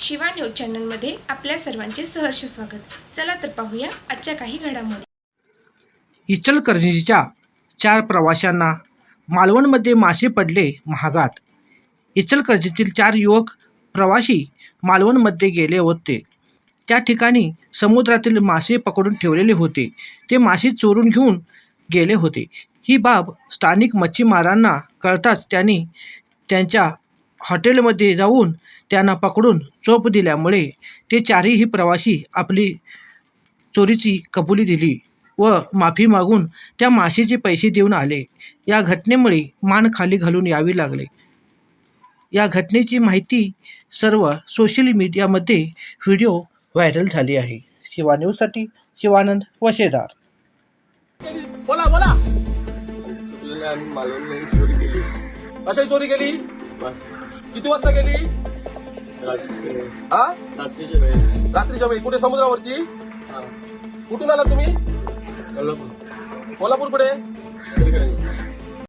Shiva news चॅनलमध्ये आपल्या सर्वांचे सहर्ष स्वागत. चला तर पाहूया आजच्या काही घडामोडी. इचलकरंजीच्या चार प्रवाशांना मालवणमध्ये मासे पडले महागात. इचलकरंजीतील चार युवक प्रवाशी मालवणमध्ये गेले होते. त्या ठिकाणी समुद्रातील मासे पकडून ठेवलेले होते. ते मासे चोरून घेऊन गेले होते. ही बाब स्थानिक मच्छीमारांना कळताच त्यांनी त्यांच्या हॉटेलमध्ये जाऊन त्यांना पकडून चोप दिल्यामुळे ते चारही प्रवासी आपली चोरीची कबुली दिली व माफी मागून त्या मासेचे पैसे देऊन आले. या घटनेमुळे मान खाली घालून यावी लागले. या घटनेची माहिती सर्व सोशल मीडियामध्ये व्हिडिओ व्हायरल झाली आहे. शिवा न्यूजसाठी शिवानंद वशेदार. बोला बोला. चोरी केली. कशाची चोरी केली? बस. किती वाजता केली रात्रीच्या वेळी. हा रात्रीच्या वेळी. रात्रीच्या वेळी. कुठे समुद्रावरती? हा. कुठून आला तुम्ही? कोल्हापूर. कोल्हापूर कुठे इचलकरंजी